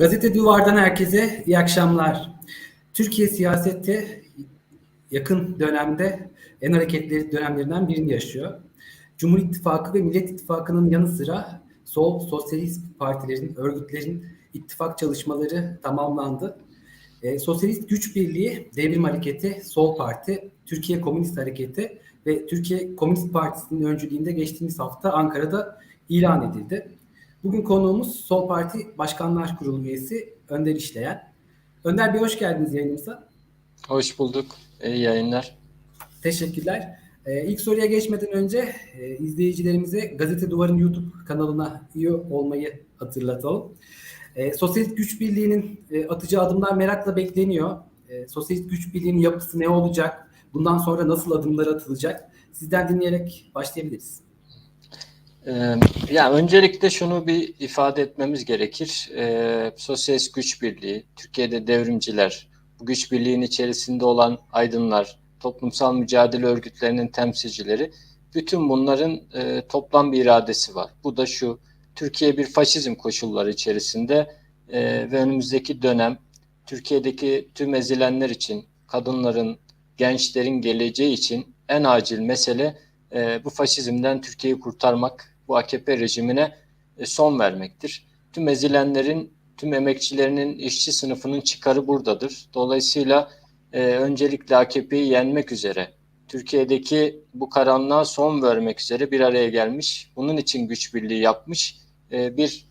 Gazete Duvar'dan herkese iyi akşamlar. Türkiye siyasette yakın dönemde en hareketli dönemlerinden birini yaşıyor. Cumhur İttifakı ve Millet İttifakı'nın yanı sıra sol, sosyalist partilerin, örgütlerin ittifak çalışmaları tamamlandı. E, Sosyalist Güç Birliği, Devrim Hareketi, Sol Parti, Türkiye Komünist Hareketi ve Türkiye Komünist Partisi'nin öncülüğünde geçtiğimiz hafta Ankara'da ilan edildi. Bugün konuğumuz Sol Parti Başkanlar Kurulu üyesi Önder İşleyen. Önder Bey hoş geldiniz yayınımıza. Hoş bulduk. İyi yayınlar. Teşekkürler. Ee, ilk soruya geçmeden önce e, izleyicilerimize Gazete Duvar'ın YouTube kanalına üye olmayı hatırlatalım. E, Sosyalist Güç Birliği'nin e, atacağı adımlar merakla bekleniyor. E, Sosyalist Güç Birliği'nin yapısı ne olacak? Bundan sonra nasıl adımlar atılacak? Sizden dinleyerek başlayabiliriz. Ee, ya öncelikle şunu bir ifade etmemiz gerekir. Ee, Sosyalist Güç Birliği, Türkiye'de devrimciler, bu güç birliğinin içerisinde olan aydınlar, toplumsal mücadele örgütlerinin temsilcileri, bütün bunların e, toplam bir iradesi var. Bu da şu, Türkiye bir faşizm koşulları içerisinde e, ve önümüzdeki dönem Türkiye'deki tüm ezilenler için, kadınların, gençlerin geleceği için en acil mesele e, bu faşizmden Türkiye'yi kurtarmak, bu AKP rejimine e, son vermektir. Tüm ezilenlerin, tüm emekçilerinin, işçi sınıfının çıkarı buradadır. Dolayısıyla e, öncelikle AKP'yi yenmek üzere, Türkiye'deki bu karanlığa son vermek üzere bir araya gelmiş, bunun için güç birliği yapmış e, bir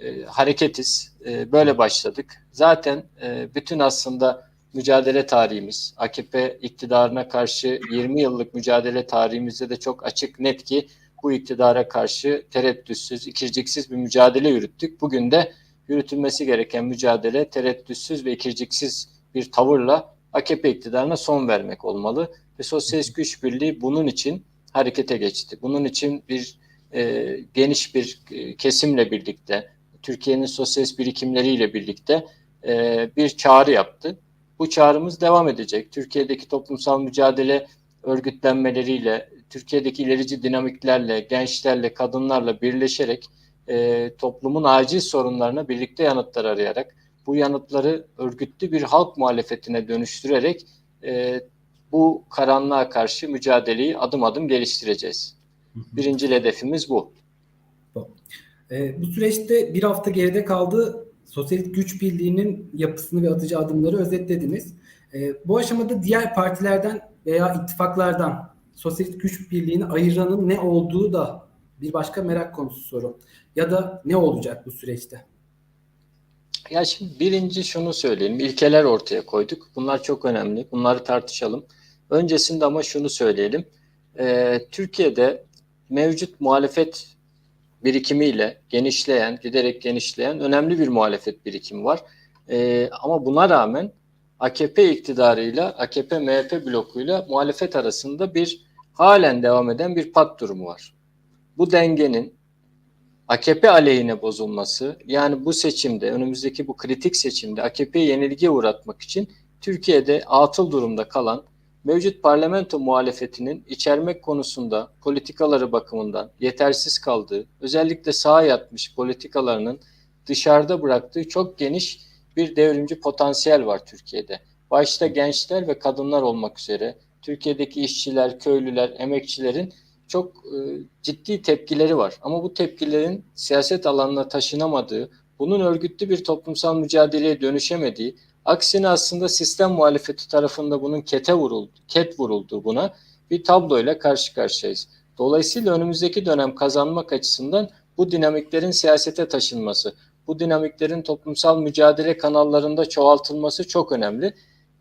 e, hareketiz. E, böyle başladık. Zaten e, bütün aslında mücadele tarihimiz, AKP iktidarına karşı 20 yıllık mücadele tarihimizde de çok açık net ki bu iktidara karşı tereddütsüz, ikirciksiz bir mücadele yürüttük. Bugün de yürütülmesi gereken mücadele tereddütsüz ve ikirciksiz bir tavırla AKP iktidarına son vermek olmalı. Ve Sosyalist Güç Birliği bunun için harekete geçti. Bunun için bir e, geniş bir e, kesimle birlikte, Türkiye'nin sosyalist birikimleriyle birlikte e, bir çağrı yaptı. Bu çağrımız devam edecek. Türkiye'deki toplumsal mücadele örgütlenmeleriyle, Türkiye'deki ilerici dinamiklerle, gençlerle, kadınlarla birleşerek e, toplumun acil sorunlarına birlikte yanıtlar arayarak, bu yanıtları örgütlü bir halk muhalefetine dönüştürerek e, bu karanlığa karşı mücadeleyi adım adım geliştireceğiz. Birinci hedefimiz bu. E, bu süreçte bir hafta geride kaldı. Sosyalist Güç Birliği'nin yapısını ve atıcı adımları özetlediniz. E, bu aşamada diğer partilerden veya ittifaklardan Sosyalist Güç Birliği'ni ayıranın ne olduğu da bir başka merak konusu soru. Ya da ne olacak bu süreçte? Ya şimdi birinci şunu söyleyelim. İlkeler ortaya koyduk. Bunlar çok önemli. Bunları tartışalım. Öncesinde ama şunu söyleyelim. Ee, Türkiye'de mevcut muhalefet birikimiyle genişleyen, giderek genişleyen önemli bir muhalefet birikimi var. Ee, ama buna rağmen AKP iktidarıyla, AKP-MHP blokuyla muhalefet arasında bir halen devam eden bir pat durumu var. Bu dengenin AKP aleyhine bozulması, yani bu seçimde, önümüzdeki bu kritik seçimde AKP'yi yenilgiye uğratmak için Türkiye'de atıl durumda kalan mevcut parlamento muhalefetinin içermek konusunda politikaları bakımından yetersiz kaldığı, özellikle sağa yatmış politikalarının dışarıda bıraktığı çok geniş bir devrimci potansiyel var Türkiye'de. Başta gençler ve kadınlar olmak üzere Türkiye'deki işçiler, köylüler, emekçilerin çok e, ciddi tepkileri var. Ama bu tepkilerin siyaset alanına taşınamadığı, bunun örgütlü bir toplumsal mücadeleye dönüşemediği, aksine aslında sistem muhalefeti tarafında bunun kete vuruldu, ket vuruldu buna bir tabloyla karşı karşıyayız. Dolayısıyla önümüzdeki dönem kazanmak açısından bu dinamiklerin siyasete taşınması, bu dinamiklerin toplumsal mücadele kanallarında çoğaltılması çok önemli.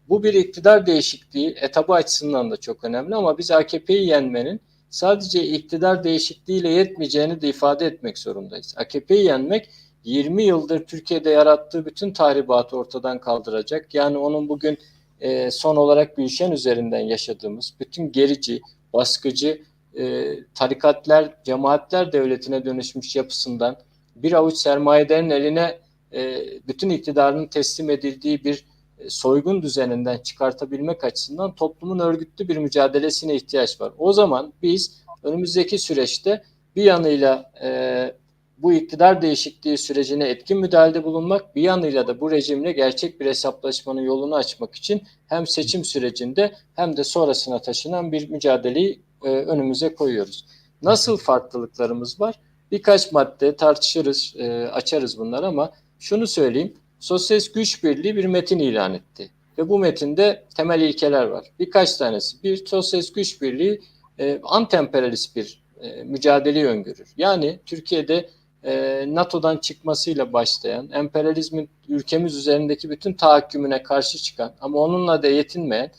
Bu bir iktidar değişikliği etabı açısından da çok önemli ama biz AKP'yi yenmenin sadece iktidar değişikliğiyle yetmeyeceğini de ifade etmek zorundayız. AKP'yi yenmek 20 yıldır Türkiye'de yarattığı bütün tahribatı ortadan kaldıracak. Yani onun bugün e, son olarak Gülşen üzerinden yaşadığımız bütün gerici, baskıcı e, tarikatlar, cemaatler devletine dönüşmüş yapısından bir avuç sermayederin eline e, bütün iktidarının teslim edildiği bir e, soygun düzeninden çıkartabilmek açısından toplumun örgütlü bir mücadelesine ihtiyaç var. O zaman biz önümüzdeki süreçte bir yanıyla e, bu iktidar değişikliği sürecine etkin müdahalede bulunmak, bir yanıyla da bu rejimle gerçek bir hesaplaşmanın yolunu açmak için hem seçim sürecinde hem de sonrasına taşınan bir mücadeleyi e, önümüze koyuyoruz. Nasıl farklılıklarımız var? Birkaç madde tartışırız, e, açarız bunları ama şunu söyleyeyim. Sosyalist Güç Birliği bir metin ilan etti. Ve bu metinde temel ilkeler var. Birkaç tanesi. Bir, Sosyalist Güç Birliği e, antemperyalist bir e, mücadeleyi öngörür. Yani Türkiye'de e, NATO'dan çıkmasıyla başlayan, emperyalizmin ülkemiz üzerindeki bütün tahakkümüne karşı çıkan ama onunla da yetinmeyen,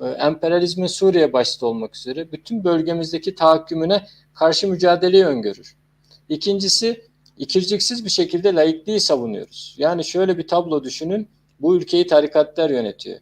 e, emperyalizmin Suriye başta olmak üzere bütün bölgemizdeki tahakkümüne karşı mücadeleyi öngörür. İkincisi, ikirciksiz bir şekilde laikliği savunuyoruz. Yani şöyle bir tablo düşünün, bu ülkeyi tarikatlar yönetiyor.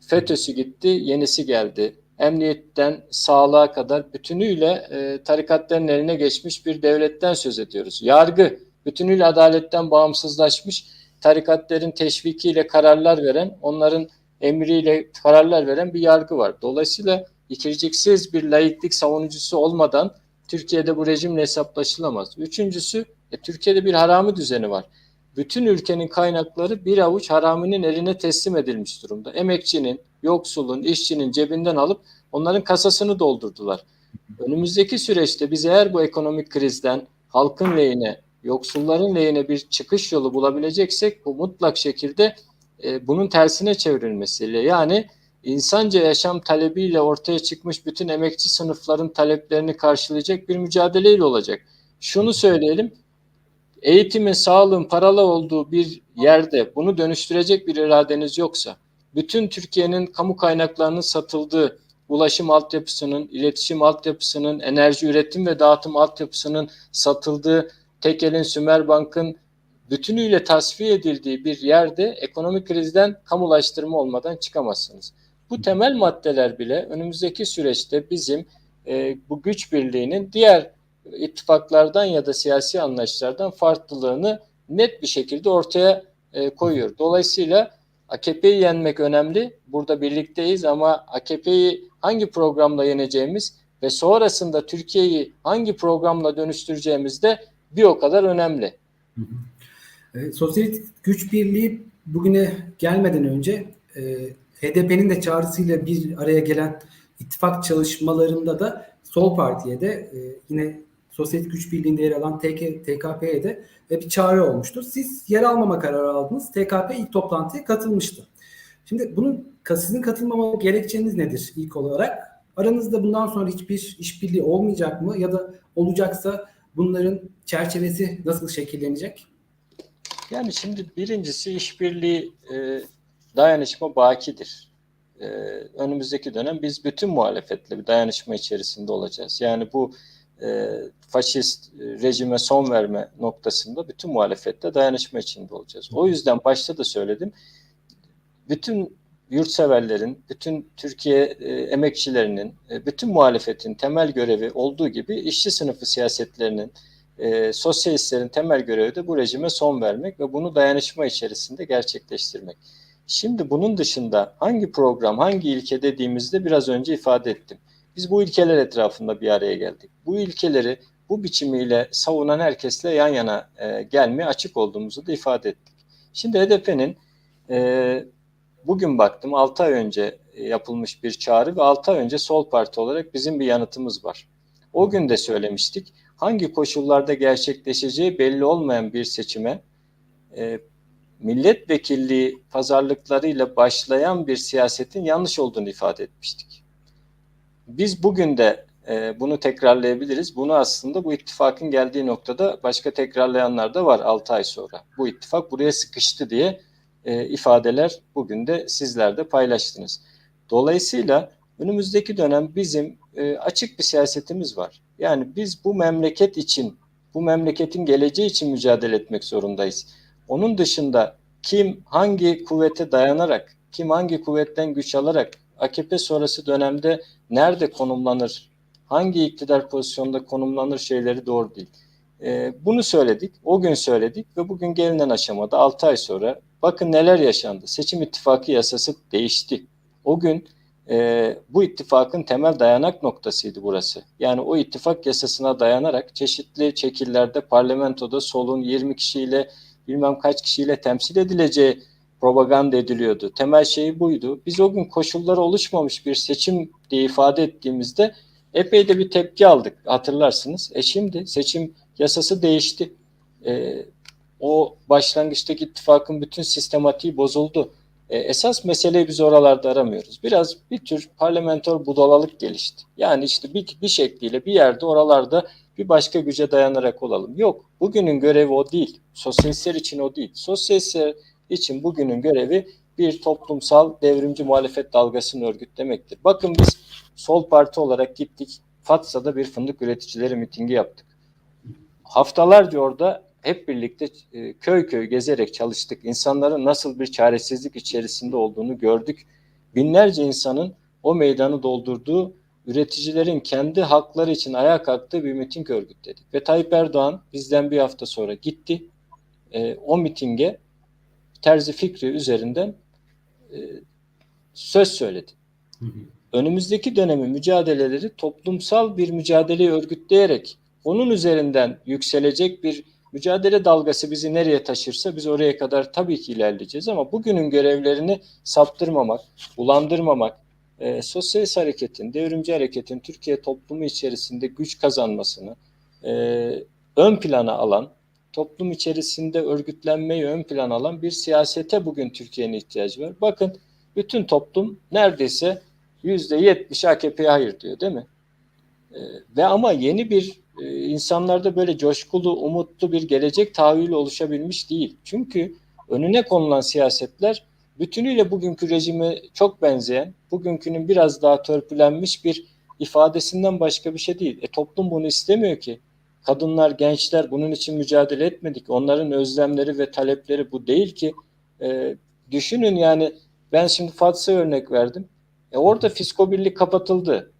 FETÖ'sü gitti, yenisi geldi. Emniyetten sağlığa kadar bütünüyle e, tarikatların eline geçmiş bir devletten söz ediyoruz. Yargı bütünüyle adaletten bağımsızlaşmış, tarikatların teşvikiyle kararlar veren, onların emriyle kararlar veren bir yargı var. Dolayısıyla ikirciksiz bir laiklik savunucusu olmadan Türkiye'de bu rejimle hesaplaşılamaz. Üçüncüsü, e, Türkiye'de bir harami düzeni var bütün ülkenin kaynakları bir avuç haraminin eline teslim edilmiş durumda. Emekçinin, yoksulun, işçinin cebinden alıp onların kasasını doldurdular. Önümüzdeki süreçte biz eğer bu ekonomik krizden halkın lehine, yoksulların lehine bir çıkış yolu bulabileceksek bu mutlak şekilde e, bunun tersine çevrilmesiyle yani insanca yaşam talebiyle ortaya çıkmış bütün emekçi sınıfların taleplerini karşılayacak bir mücadeleyle olacak. Şunu söyleyelim, eğitimin, sağlığın paralı olduğu bir yerde bunu dönüştürecek bir iradeniz yoksa, bütün Türkiye'nin kamu kaynaklarının satıldığı, ulaşım altyapısının, iletişim altyapısının, enerji üretim ve dağıtım altyapısının satıldığı, Tekel'in, Sümerbank'ın bütünüyle tasfiye edildiği bir yerde ekonomik krizden kamulaştırma olmadan çıkamazsınız. Bu temel maddeler bile önümüzdeki süreçte bizim e, bu güç birliğinin diğer ittifaklardan ya da siyasi anlayışlardan farklılığını net bir şekilde ortaya e, koyuyor. Dolayısıyla AKP'yi yenmek önemli. Burada birlikteyiz ama AKP'yi hangi programla yeneceğimiz ve sonrasında Türkiye'yi hangi programla dönüştüreceğimiz de bir o kadar önemli. E, Sosyalist Güç Birliği bugüne gelmeden önce e, HDP'nin de çağrısıyla bir araya gelen ittifak çalışmalarında da Sol Parti'ye de e, yine Sosyalist Güç Birliği'nde yer alan TK, TKP'ye de e, bir çağrı olmuştu. Siz yer almama kararı aldınız. TKP ilk toplantıya katılmıştı. Şimdi bunun sizin katılmama gerekçeniz nedir ilk olarak? Aranızda bundan sonra hiçbir işbirliği olmayacak mı? Ya da olacaksa bunların çerçevesi nasıl şekillenecek? Yani şimdi birincisi işbirliği e, dayanışma bakidir. E, önümüzdeki dönem biz bütün muhalefetle bir dayanışma içerisinde olacağız. Yani bu e, faşist rejime son verme noktasında bütün muhalefette dayanışma içinde olacağız. O yüzden başta da söyledim. Bütün yurtseverlerin, bütün Türkiye e, emekçilerinin, e, bütün muhalefetin temel görevi olduğu gibi işçi sınıfı siyasetlerinin, e, sosyalistlerin temel görevi de bu rejime son vermek ve bunu dayanışma içerisinde gerçekleştirmek. Şimdi bunun dışında hangi program, hangi ilke dediğimizde biraz önce ifade ettim. Biz bu ilkeler etrafında bir araya geldik. Bu ilkeleri bu biçimiyle savunan herkesle yan yana e, gelmeye açık olduğumuzu da ifade ettik. Şimdi HDP'nin e, bugün baktım 6 ay önce yapılmış bir çağrı ve 6 ay önce Sol Parti olarak bizim bir yanıtımız var. O gün de söylemiştik. Hangi koşullarda gerçekleşeceği belli olmayan bir seçime e, milletvekilliği pazarlıklarıyla başlayan bir siyasetin yanlış olduğunu ifade etmiştik. Biz bugün de e, bunu tekrarlayabiliriz. Bunu aslında bu ittifakın geldiği noktada başka tekrarlayanlar da var 6 ay sonra. Bu ittifak buraya sıkıştı diye e, ifadeler bugün de sizler de paylaştınız. Dolayısıyla önümüzdeki dönem bizim e, açık bir siyasetimiz var. Yani biz bu memleket için, bu memleketin geleceği için mücadele etmek zorundayız. Onun dışında kim hangi kuvvete dayanarak, kim hangi kuvvetten güç alarak AKP sonrası dönemde nerede konumlanır, hangi iktidar pozisyonda konumlanır şeyleri doğru değil. Ee, bunu söyledik, o gün söyledik ve bugün gelinen aşamada 6 ay sonra bakın neler yaşandı. Seçim ittifakı yasası değişti. O gün e, bu ittifakın temel dayanak noktasıydı burası. Yani o ittifak yasasına dayanarak çeşitli şekillerde parlamentoda solun 20 kişiyle bilmem kaç kişiyle temsil edileceği propaganda ediliyordu. Temel şey buydu. Biz o gün koşulları oluşmamış bir seçim diye ifade ettiğimizde epey de bir tepki aldık hatırlarsınız. E şimdi seçim yasası değişti. E, o başlangıçtaki ittifakın bütün sistematiği bozuldu. E, esas meseleyi biz oralarda aramıyoruz. Biraz bir tür parlamenter budalalık gelişti. Yani işte bir, bir şekliyle bir yerde oralarda bir başka güce dayanarak olalım. Yok, bugünün görevi o değil. Sosyalistler için o değil. Sosyalistler için bugünün görevi bir toplumsal devrimci muhalefet dalgasını örgütlemektir. Bakın biz sol parti olarak gittik. Fatsa'da bir fındık üreticileri mitingi yaptık. Haftalarca orada hep birlikte e, köy köy gezerek çalıştık. İnsanların nasıl bir çaresizlik içerisinde olduğunu gördük. Binlerce insanın o meydanı doldurduğu üreticilerin kendi hakları için ayağa kalktığı bir miting örgütledik. Ve Tayyip Erdoğan bizden bir hafta sonra gitti. E, o mitinge Terzi Fikri üzerinden e, söz söyledi. Hı hı. Önümüzdeki dönemin mücadeleleri toplumsal bir mücadeleyi örgütleyerek onun üzerinden yükselecek bir mücadele dalgası bizi nereye taşırsa biz oraya kadar tabii ki ilerleyeceğiz ama bugünün görevlerini saptırmamak, bulandırmamak, e, sosyalist hareketin, devrimci hareketin Türkiye toplumu içerisinde güç kazanmasını e, ön plana alan, toplum içerisinde örgütlenmeyi ön plana alan bir siyasete bugün Türkiye'nin ihtiyacı var. Bakın bütün toplum neredeyse yüzde yetmiş AKP'ye hayır diyor değil mi? E, ve ama yeni bir e, insanlarda böyle coşkulu, umutlu bir gelecek tahayyülü oluşabilmiş değil. Çünkü önüne konulan siyasetler bütünüyle bugünkü rejime çok benzeyen, bugünkünün biraz daha törpülenmiş bir ifadesinden başka bir şey değil. E toplum bunu istemiyor ki. Kadınlar, gençler bunun için mücadele etmedik. Onların özlemleri ve talepleri bu değil ki. E, düşünün yani ben şimdi Fatsa'ya örnek verdim. E orada fisko birlik kapatıldı.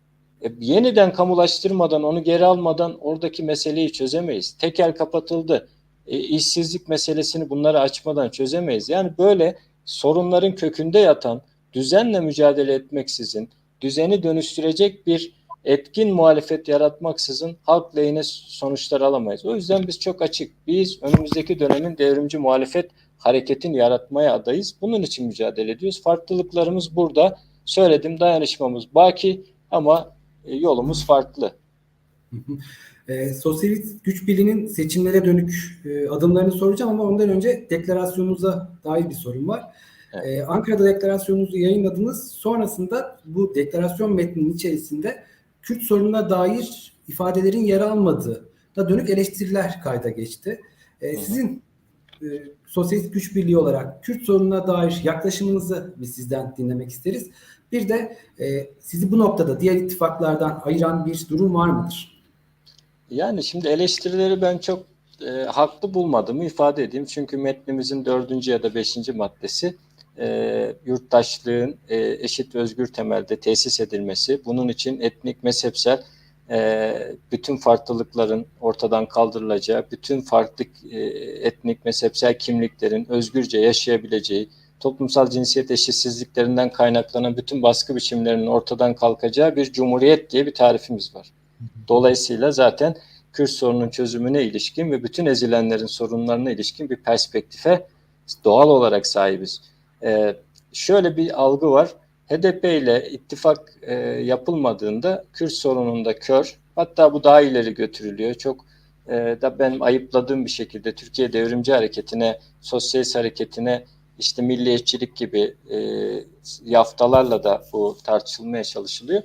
E, yeniden kamulaştırmadan, onu geri almadan oradaki meseleyi çözemeyiz. Tekel kapatıldı. E, işsizlik meselesini bunları açmadan çözemeyiz. Yani böyle sorunların kökünde yatan, düzenle mücadele etmeksizin, düzeni dönüştürecek bir etkin muhalefet yaratmaksızın halk lehine sonuçlar alamayız. O yüzden biz çok açık. Biz önümüzdeki dönemin devrimci muhalefet hareketini yaratmaya adayız. Bunun için mücadele ediyoruz. Farklılıklarımız burada. Söyledim dayanışmamız baki ama e, yolumuz farklı. E, Sosyalist Güç Birliği'nin seçimlere dönük e, adımlarını soracağım ama ondan önce deklarasyonunuza dair bir sorum var. Evet. E, Ankara'da deklarasyonunuzu yayınladınız. Sonrasında bu deklarasyon metninin içerisinde Kürt sorununa dair ifadelerin yer almadığı da dönük eleştiriler kayda geçti. E, sizin e, Sosyalist Güç Birliği olarak Kürt sorununa dair yaklaşımınızı biz sizden dinlemek isteriz. Bir de e, sizi bu noktada diğer ittifaklardan ayıran bir durum var mıdır? Yani şimdi eleştirileri ben çok e, haklı bulmadığımı ifade edeyim. Çünkü metnimizin dördüncü ya da beşinci maddesi e, yurttaşlığın e, eşit özgür temelde tesis edilmesi, bunun için etnik, mezhepsel e, bütün farklılıkların ortadan kaldırılacağı, bütün farklı e, etnik, mezhepsel kimliklerin özgürce yaşayabileceği, toplumsal cinsiyet eşitsizliklerinden kaynaklanan bütün baskı biçimlerinin ortadan kalkacağı bir cumhuriyet diye bir tarifimiz var. Dolayısıyla zaten Kürt sorunun çözümüne ilişkin ve bütün ezilenlerin sorunlarına ilişkin bir perspektife doğal olarak sahibiz. Ee, şöyle bir algı var. HDP ile ittifak e, yapılmadığında Kürt sorununda kör, hatta bu daha ileri götürülüyor. Çok e, da benim ayıpladığım bir şekilde Türkiye Devrimci Hareketi'ne, Sosyalist Hareketi'ne, işte milliyetçilik gibi e, yaftalarla da bu tartışılmaya çalışılıyor.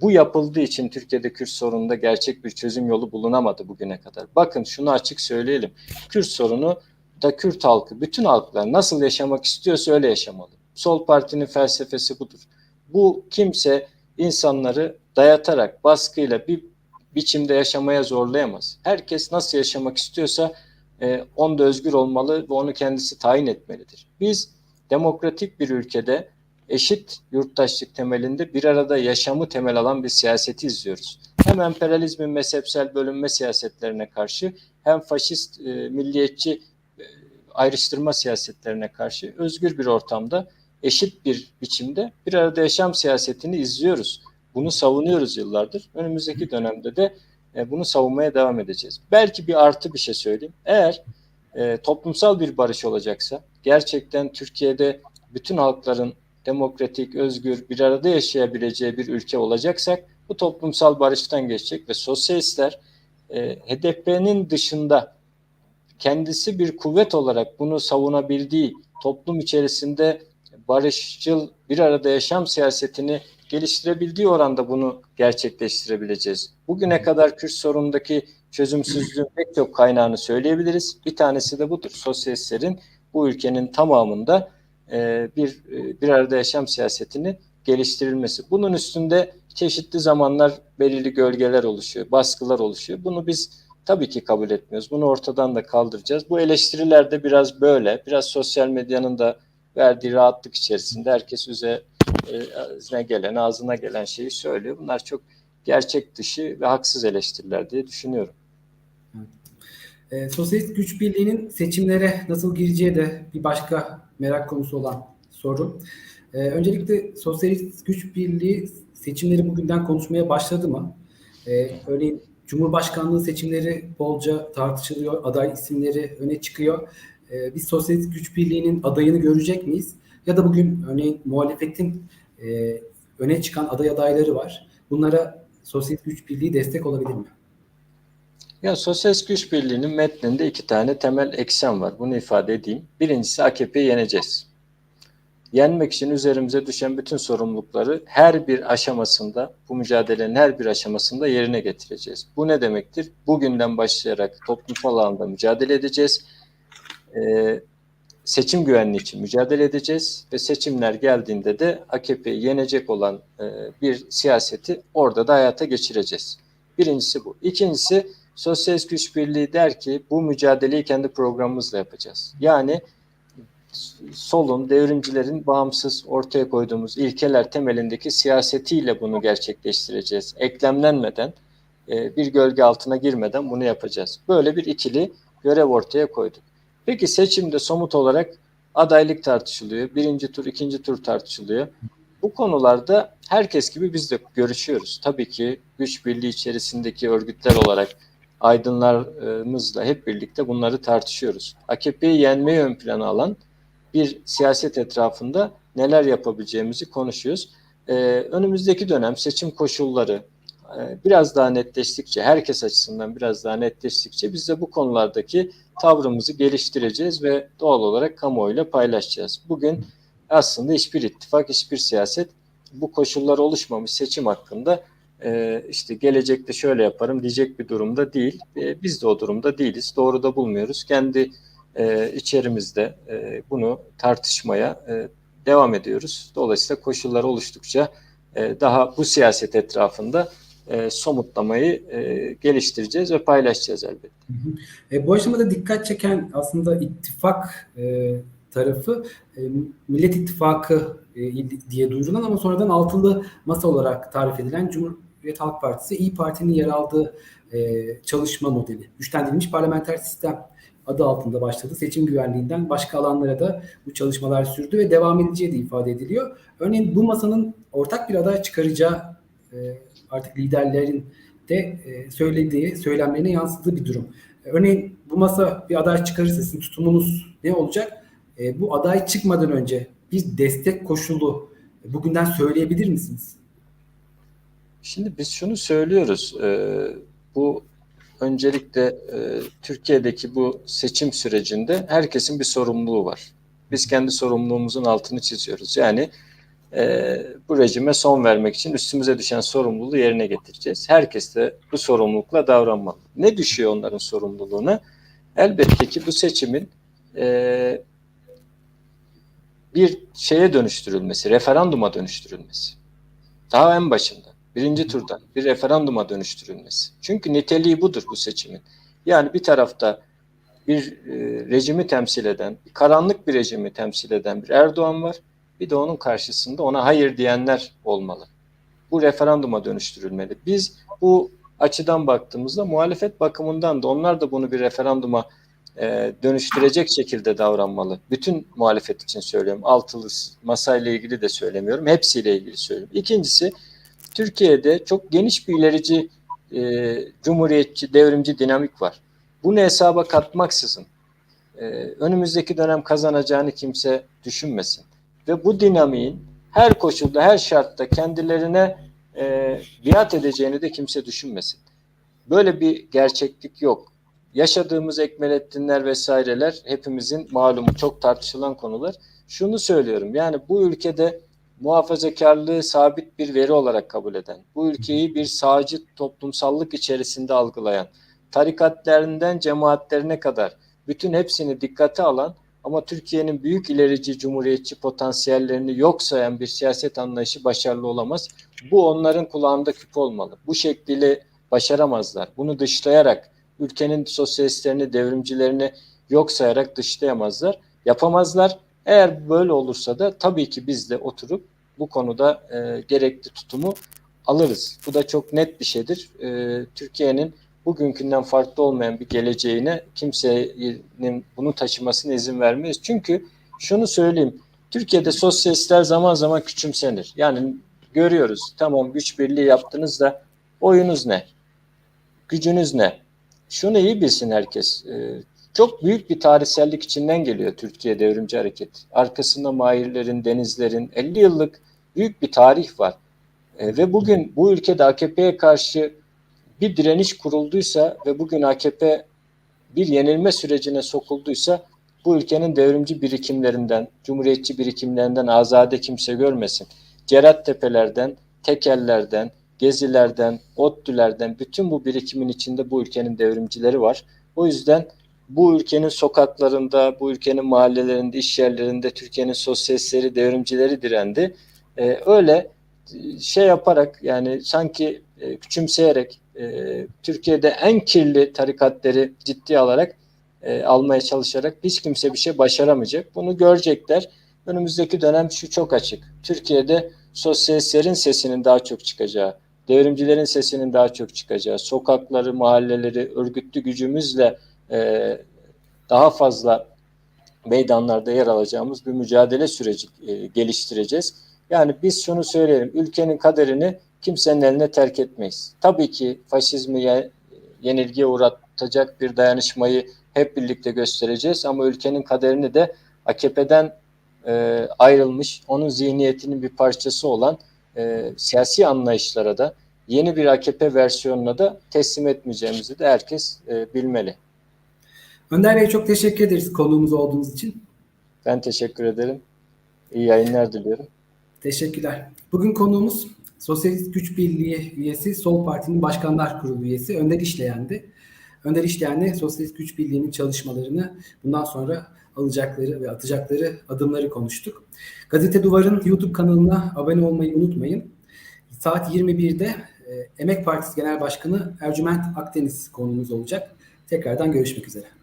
Bu yapıldığı için Türkiye'de Kürt sorununda gerçek bir çözüm yolu bulunamadı bugüne kadar. Bakın şunu açık söyleyelim. Kürt sorunu da Kürt halkı, bütün halklar nasıl yaşamak istiyorsa öyle yaşamalı. Sol partinin felsefesi budur. Bu kimse insanları dayatarak, baskıyla bir biçimde yaşamaya zorlayamaz. Herkes nasıl yaşamak istiyorsa e, onda özgür olmalı ve onu kendisi tayin etmelidir. Biz demokratik bir ülkede eşit yurttaşlık temelinde bir arada yaşamı temel alan bir siyaseti izliyoruz. Hem emperyalizmin mezhepsel bölünme siyasetlerine karşı hem faşist, e, milliyetçi e, ayrıştırma siyasetlerine karşı özgür bir ortamda eşit bir biçimde bir arada yaşam siyasetini izliyoruz. Bunu savunuyoruz yıllardır. Önümüzdeki dönemde de e, bunu savunmaya devam edeceğiz. Belki bir artı bir şey söyleyeyim. Eğer e, toplumsal bir barış olacaksa, gerçekten Türkiye'de bütün halkların demokratik, özgür, bir arada yaşayabileceği bir ülke olacaksak, bu toplumsal barıştan geçecek ve sosyalistler e, HDP'nin dışında kendisi bir kuvvet olarak bunu savunabildiği toplum içerisinde barışçıl bir arada yaşam siyasetini geliştirebildiği oranda bunu gerçekleştirebileceğiz. Bugüne kadar Kürt sorunundaki çözümsüzlüğün pek çok kaynağını söyleyebiliriz. Bir tanesi de budur. Sosyalistlerin bu ülkenin tamamında e, bir e, bir arada yaşam siyasetini geliştirilmesi. Bunun üstünde çeşitli zamanlar belirli gölgeler oluşuyor, baskılar oluşuyor. Bunu biz tabii ki kabul etmiyoruz. Bunu ortadan da kaldıracağız. Bu eleştiriler de biraz böyle, biraz sosyal medyanın da verdiği rahatlık içerisinde herkes üzerine gelen, ağzına gelen şeyi söylüyor. Bunlar çok gerçek dışı ve haksız eleştiriler diye düşünüyorum. E, Sosyalist Güç Birliği'nin seçimlere nasıl gireceği de bir başka merak konusu olan soru. E, öncelikle Sosyalist Güç Birliği seçimleri bugünden konuşmaya başladı mı? E, örneğin Cumhurbaşkanlığı seçimleri bolca tartışılıyor, aday isimleri öne çıkıyor. E, biz Sosyalist Güç Birliği'nin adayını görecek miyiz? Ya da bugün örneğin muhalefetin e, öne çıkan aday adayları var. Bunlara Sosyalist Güç Birliği destek olabilir mi? Ya Sosyalist Güç Birliği'nin metninde iki tane temel eksen var. Bunu ifade edeyim. Birincisi AKP'yi yeneceğiz. Yenmek için üzerimize düşen bütün sorumlulukları her bir aşamasında, bu mücadelenin her bir aşamasında yerine getireceğiz. Bu ne demektir? Bugünden başlayarak toplumsal alanda mücadele edeceğiz. Ee, seçim güvenliği için mücadele edeceğiz ve seçimler geldiğinde de AKP'yi yenecek olan e, bir siyaseti orada da hayata geçireceğiz. Birincisi bu. İkincisi Sosyalist Güç Birliği der ki bu mücadeleyi kendi programımızla yapacağız. Yani solun, devrimcilerin bağımsız ortaya koyduğumuz ilkeler temelindeki siyasetiyle bunu gerçekleştireceğiz. Eklemlenmeden, e, bir gölge altına girmeden bunu yapacağız. Böyle bir ikili görev ortaya koyduk. Peki seçimde somut olarak adaylık tartışılıyor. Birinci tur, ikinci tur tartışılıyor. Bu konularda herkes gibi biz de görüşüyoruz. Tabii ki güç birliği içerisindeki örgütler olarak aydınlarımızla hep birlikte bunları tartışıyoruz. AKP'yi yenmeyi ön plana alan bir siyaset etrafında neler yapabileceğimizi konuşuyoruz. Ee, önümüzdeki dönem seçim koşulları e, biraz daha netleştikçe, herkes açısından biraz daha netleştikçe biz de bu konulardaki tavrımızı geliştireceğiz ve doğal olarak kamuoyuyla paylaşacağız. Bugün aslında hiçbir ittifak, hiçbir siyaset bu koşullar oluşmamış seçim hakkında e, işte gelecekte şöyle yaparım diyecek bir durumda değil. E, biz de o durumda değiliz. Doğru da bulmuyoruz. Kendi e, içerimizde e, bunu tartışmaya e, devam ediyoruz. Dolayısıyla koşullar oluştukça daha bu siyaset etrafında somutlamayı geliştireceğiz ve paylaşacağız elbette. E, bu aşamada dikkat çeken aslında ittifak tarafı Millet İttifakı diye duyurulan ama sonradan altılı masa olarak tarif edilen Cumhuriyet Halk Partisi İyi Parti'nin yer aldığı e, çalışma modeli. Güçlendirilmiş parlamenter sistem adı altında başladı. Seçim güvenliğinden başka alanlara da bu çalışmalar sürdü ve devam edeceği de ifade ediliyor. Örneğin bu masanın ortak bir aday çıkaracağı e, artık liderlerin de e, söylediği, söylemlerine yansıdığı bir durum. Örneğin bu masa bir aday çıkarırsa sizin tutumunuz ne olacak? E, bu aday çıkmadan önce bir destek koşulu bugünden söyleyebilir misiniz? Şimdi biz şunu söylüyoruz. E, bu öncelikle e, Türkiye'deki bu seçim sürecinde herkesin bir sorumluluğu var. Biz kendi sorumluluğumuzun altını çiziyoruz. Yani e, bu rejime son vermek için üstümüze düşen sorumluluğu yerine getireceğiz. Herkes de bu sorumlulukla davranmalı. Ne düşüyor onların sorumluluğuna? Elbette ki bu seçimin e, bir şeye dönüştürülmesi, referanduma dönüştürülmesi. Daha en başında, birinci turda bir referanduma dönüştürülmesi. Çünkü niteliği budur bu seçimin. Yani bir tarafta bir e, rejimi temsil eden, karanlık bir rejimi temsil eden bir Erdoğan var. Bir de onun karşısında ona hayır diyenler olmalı. Bu referanduma dönüştürülmeli. Biz bu açıdan baktığımızda muhalefet bakımından da onlar da bunu bir referanduma e, dönüştürecek şekilde davranmalı. Bütün muhalefet için söylüyorum. Altılı masayla ilgili de söylemiyorum. Hepsiyle ilgili söylüyorum. İkincisi Türkiye'de çok geniş bir ilerici e, cumhuriyetçi, devrimci dinamik var. Bunu hesaba katmaksızın e, önümüzdeki dönem kazanacağını kimse düşünmesin. Ve bu dinamiğin her koşulda, her şartta kendilerine e, biat edeceğini de kimse düşünmesin. Böyle bir gerçeklik yok. Yaşadığımız Ekmelettinler vesaireler hepimizin malumu çok tartışılan konular. Şunu söylüyorum yani bu ülkede muhafazakarlığı sabit bir veri olarak kabul eden, bu ülkeyi bir sağcı toplumsallık içerisinde algılayan, tarikatlerinden cemaatlerine kadar bütün hepsini dikkate alan ama Türkiye'nin büyük ilerici cumhuriyetçi potansiyellerini yok sayan bir siyaset anlayışı başarılı olamaz. Bu onların kulağında küp olmalı. Bu şekliyle başaramazlar. Bunu dışlayarak ülkenin sosyalistlerini, devrimcilerini yok sayarak dışlayamazlar. Yapamazlar. Eğer böyle olursa da tabii ki biz de oturup bu konuda e, gerekli tutumu alırız. Bu da çok net bir şeydir. E, Türkiye'nin bugünkünden farklı olmayan bir geleceğine kimsenin bunu taşımasına izin vermeyiz. Çünkü şunu söyleyeyim. Türkiye'de sosyalistler zaman zaman küçümsenir. Yani görüyoruz. Tamam güç birliği yaptınız da oyunuz ne? Gücünüz ne? Şunu iyi bilsin herkes. Ee, çok büyük bir tarihsellik içinden geliyor Türkiye Devrimci Hareket. Arkasında Mahirlerin, Denizlerin 50 yıllık büyük bir tarih var. Ee, ve bugün bu ülkede AKP'ye karşı bir direniş kurulduysa ve bugün AKP bir yenilme sürecine sokulduysa bu ülkenin devrimci birikimlerinden, cumhuriyetçi birikimlerinden azade kimse görmesin. Cerat Tepelerden, Tekellerden, Gezilerden, ODTÜ'lerden bütün bu birikimin içinde bu ülkenin devrimcileri var. O yüzden bu ülkenin sokaklarında, bu ülkenin mahallelerinde, iş yerlerinde Türkiye'nin sosyalistleri, devrimcileri direndi. Ee, öyle şey yaparak yani sanki e, küçümseyerek e, Türkiye'de en kirli tarikatları ciddiye alarak e, almaya çalışarak hiç kimse bir şey başaramayacak. Bunu görecekler. Önümüzdeki dönem şu çok açık. Türkiye'de sosyalistlerin sesinin daha çok çıkacağı, devrimcilerin sesinin daha çok çıkacağı, sokakları, mahalleleri örgütlü gücümüzle e, daha fazla meydanlarda yer alacağımız bir mücadele süreci e, geliştireceğiz. Yani biz şunu söyleyelim, ülkenin kaderini kimsenin eline terk etmeyiz. Tabii ki faşizmi ye, yenilgiye uğratacak bir dayanışmayı hep birlikte göstereceğiz ama ülkenin kaderini de AKP'den e, ayrılmış, onun zihniyetinin bir parçası olan siyasi anlayışlara da yeni bir AKP versiyonuna da teslim etmeyeceğimizi de herkes bilmeli. Önder Bey çok teşekkür ederiz konuğumuz olduğunuz için. Ben teşekkür ederim. İyi yayınlar diliyorum. Teşekkürler. Bugün konuğumuz Sosyalist Güç Birliği üyesi, Sol Parti'nin Başkanlar Kurulu üyesi Önder İşleyen'di. Önder İşleyen'le Sosyalist Güç Birliği'nin çalışmalarını bundan sonra alacakları ve atacakları adımları konuştuk. Gazete Duvar'ın YouTube kanalına abone olmayı unutmayın. Saat 21'de e, Emek Partisi Genel Başkanı Ercüment Akdeniz konuğumuz olacak. Tekrardan görüşmek üzere.